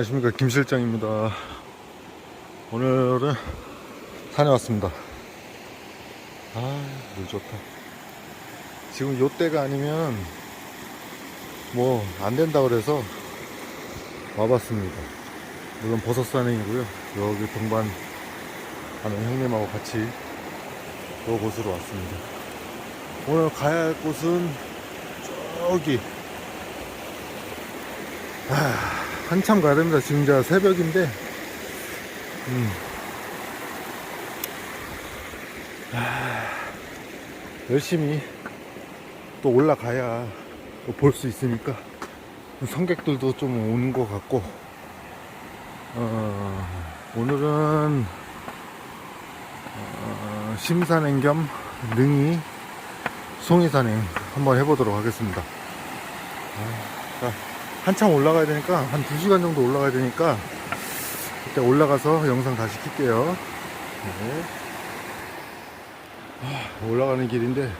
안녕하십니까. 김실장입니다. 오늘은 산에 왔습니다. 아물 좋다. 지금 요때가 아니면 뭐 안된다 그래서 와봤습니다. 물론 버섯 산행이고요. 여기 동반 하는 형님하고 같이 요 곳으로 왔습니다. 오늘 가야 할 곳은 저기. 아, 한참 가야 됩니다. 지금 자 새벽인데, 음. 아, 열심히 또 올라가야 볼 수 있으니까 성객들도 좀 오는 것 같고, 어, 오늘은 어, 심산행 겸 능이 송이산행 한번 해보도록 하겠습니다. 아, 자, 한참 올라가야 되니까 한 2시간 정도 올라가야 되니까 그때 올라가서 영상 다시 킬게요. 네. 아, 올라가는 길인데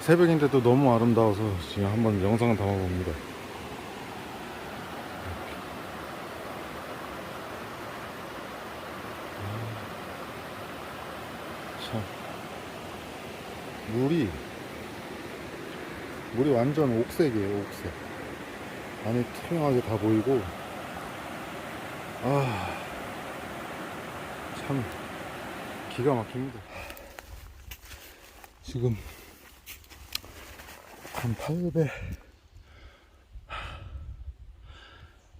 새벽인데도 너무 아름다워서 지금 한번 영상을 담아봅니다. 참. 물이 물이 완전 옥색이에요, 옥색. 안에 투명하게 다 보이고, 아, 참, 기가 막힙니다. 지금, 한 800,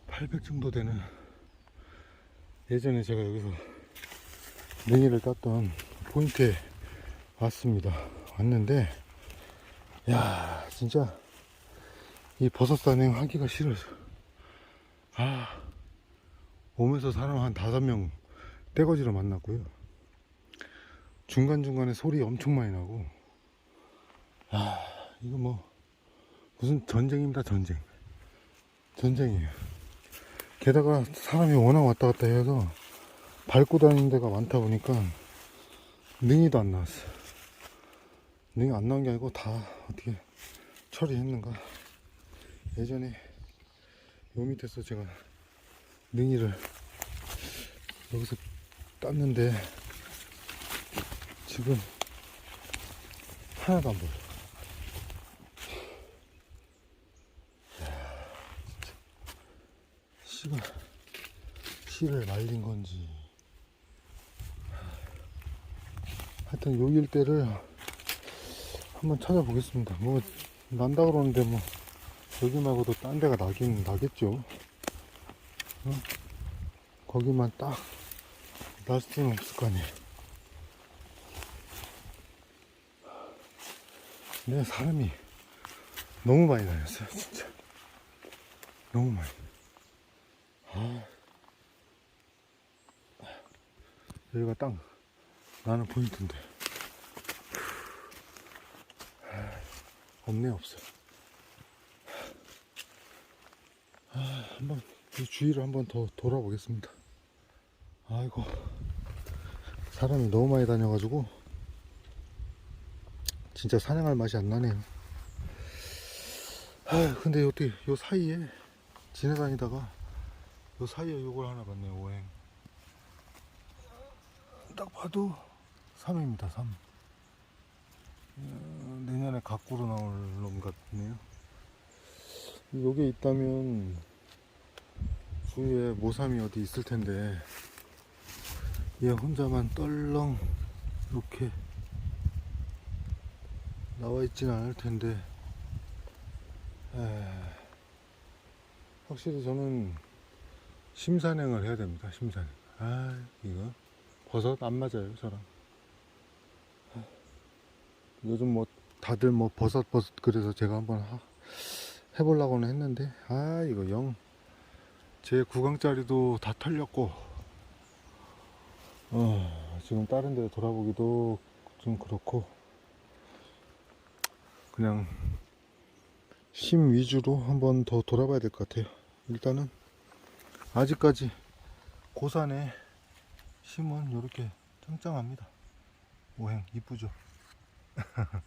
800 정도 되는, 예전에 제가 여기서 냉이를 땄던 포인트에 왔습니다. 왔는데, 야 진짜. 이 버섯 산행 하기가 싫어서. 아 오면서 사람 한 다섯 명 떼거지로 만났고요. 중간중간에 소리 엄청 많이 나고. 아 이거 뭐 무슨 전쟁입니다 전쟁. 전쟁이에요. 게다가 사람이 워낙 왔다 갔다 해서 밟고 다니는 데가 많다 보니까 능이도 안 나왔어 능이 안 나온 게 아니고 다 어떻게 처리했는가. 예전에 요 밑에서 제가 능이를 여기서 땄는데 지금 하나도 안 보여. 씨가 씨를 말린 건지. 하여튼 요 일대를 한번 찾아보겠습니다. 뭐 난다 그러는데 뭐 여기 말고도 딴 데가 나긴 나겠죠. 어? 거기만 딱 날 수는 없을 거 아니에요. 내 사람이 너무 많이 다녔어요, 진짜. 너무 많이. 아. 여기가 딱 나는 포인트인데. 없네 없어. 아, 한번 이 주위를 한번 더 돌아보겠습니다. 아이고 사람이 너무 많이 다녀가지고 진짜 사냥할 맛이 안 나네요. 아 근데 어떻게 요 사이에 지나다니다가 요 사이에 요걸 하나 봤네요 오행. 딱 봐도 3입니다 3. 어, 내년에 갖고로 나올 놈 같네요. 요게 있다면 주위에 모삼이 어디 있을 텐데 얘 혼자만 떨렁 이렇게 나와 있지는 않을 텐데 에... 확실히 저는 심산행을 해야 됩니다. 심산행. 아 이거 버섯 안 맞아요 저랑. 요즘 뭐 다들 뭐 버섯 버섯 그래서 제가 한번 하, 해보려고는 했는데 아 이거 영 제 구강짜리도 다 털렸고 어, 지금 다른 데 돌아보기도 좀 그렇고 그냥 심 위주로 한번 더 돌아봐야 될 것 같아요. 일단은 아직까지 고산에 심은 이렇게 짱짱합니다. 오행 이쁘죠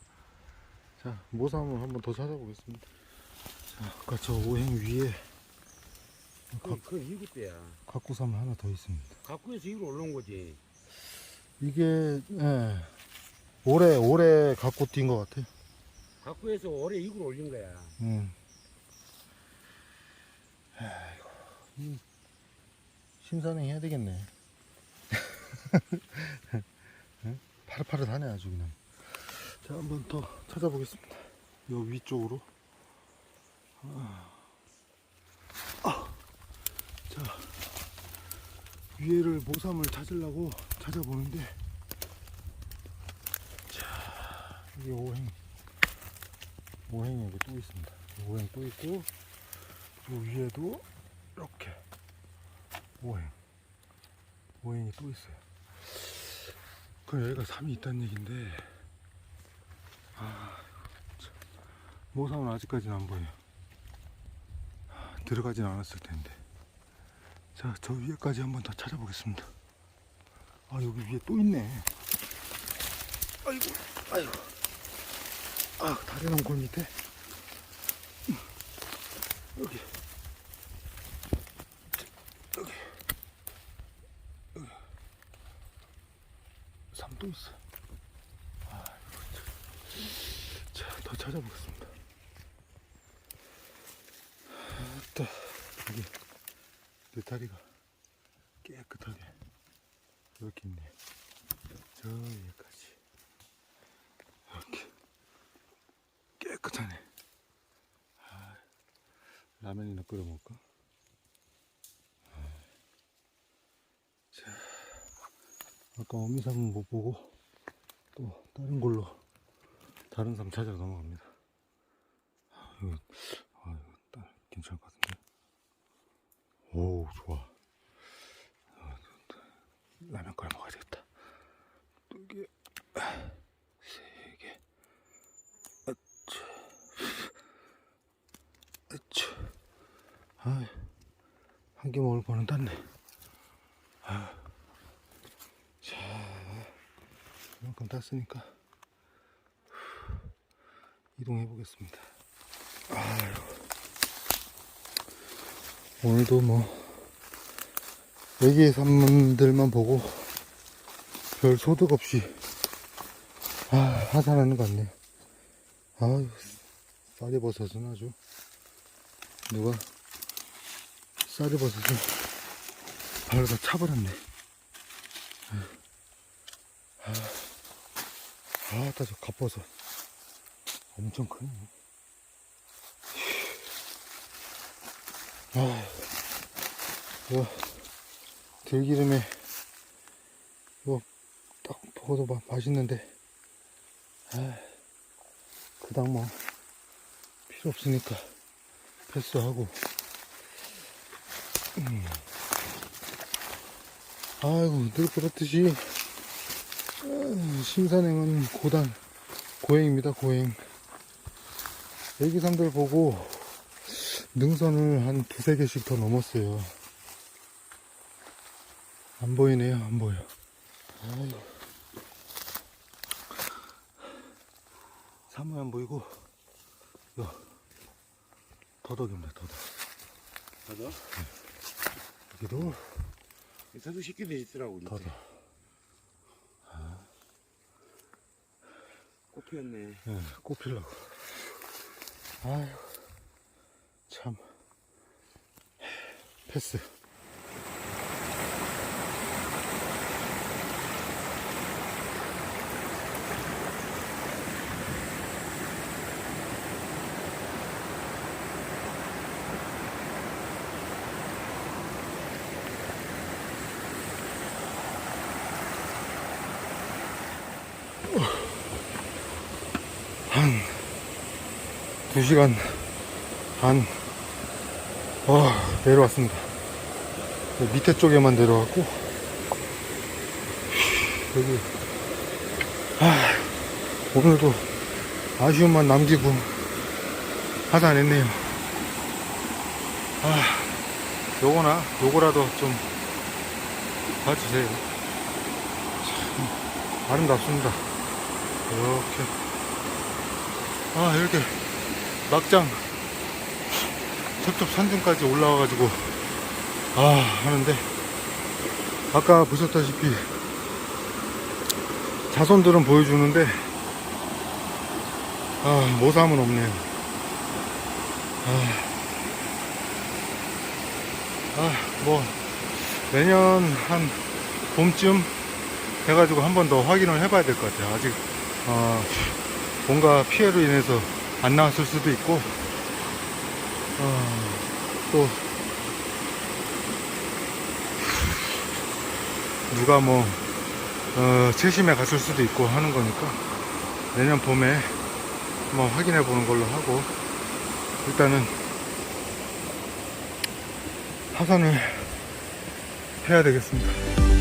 자, 모삼을 한번 더 찾아보겠습니다. 자, 아까 저 오행 위에 그, 그 이구 때야. 각구삼 하나 더 있습니다. 각구에서 이로 올라온 거지. 이게 예, 올해 올해 갖고 뛴 것 같아요. 각구에서 올해 이구로 올린 거야. 음. 아이고, 이 신선행 해야 되겠네. 응? 파릇파릇하네 아주 그냥. 자, 한번 더 찾아보겠습니다. 요 위쪽으로. 아. 아. 자, 위에를 모삼을 찾으려고 찾아보는데, 자, 이게 오행. 오행이 여기 또 있습니다. 오행 또 있고, 요 위에도 이렇게 오행. 오행이 또 있어요. 그럼 여기가 3이 있다는 얘긴데, 모상은 아직까지는 안 보여요. 아, 들어가진 않았을 텐데. 자, 저 위에까지 한번 더 찾아보겠습니다. 아, 여기 위에 또 있네. 아이고, 아이고. 아, 다리 넘골 밑에. 음, 여기. 여기. 여기. 삼도 있어. 아이고, 참. 자, 더 찾아보겠습니다. 또, 여기, 내 다리가 깨끗하게 이렇게 있네. 저 위에까지. 이렇게. 깨끗하네. 아, 라면이나 끓여 먹을까? 아. 자, 아까 어미삼은 못 보고 또 다른 걸로 다른 삶 찾아서 넘어갑니다. 아, 이거, 아, 이거 딱 괜찮을 것 같은데. 오, 좋아. 라면 끓여 먹어야 되겠다. 두 개, 세 개. 으쌰. 아, 한 개 먹을 거는 땄네. 아. 자, 이만큼 땄으니까 후, 이동해 보겠습니다. 아유. 오늘도 뭐 외계 산문들만 보고 별 소득 없이 아, 하산하는 것 같네요. 아유, 쌀이 버섯은 아주 누가 쌀이 버섯을 발로 다 차버렸네. 아, 아, 따저 갓버섯 엄청 크네. 아, 이거 들기름에 이거 딱 먹어도 마- 맛있는데, 아, 그닥 뭐 필요 없으니까 패스하고. 음. 아이고 늘 그렇듯이 아, 심산행은 고단 고행입니다 고행 애기삼들 보고 능선을 한 두세 개씩 더 넘었어요 안 보이네요 안 보여 아이고 사무에 안 보이고 요 더덕입니다 더덕 맞아? 여기도 저도 쉽게 돼 있더라고. 더덕 꽃 피었네. 예, 꽃 피려고. 아유, 참. 패스. 두 시간 반, 어, 내려왔습니다. 밑에 쪽에만 내려왔고, 여기, 아, 오늘도 아쉬움만 남기고, 하다 안 했네요. 아, 요거나, 요거라도 좀 봐주세요. 참, 아름답습니다. 이렇게. 아, 이렇게. 막장. 첩첩 산중까지 올라와가지고 아 하는데. 아까 보셨다시피 자손들은 보여주는데 아 모삼은 없네요. 아뭐 내년 한 봄쯤 해가지고 한 번 더 확인을 해봐야 될 것 같아요. 아직 어, 뭔가 피해로 인해서 안 나왔을 수도 있고. 어, 또. 누가 뭐 어, 채심에 갔을 수도 있고 하는 거니까. 내년 봄에 한번 확인해 보는 걸로 하고. 일단은 하산을 해야 되겠습니다.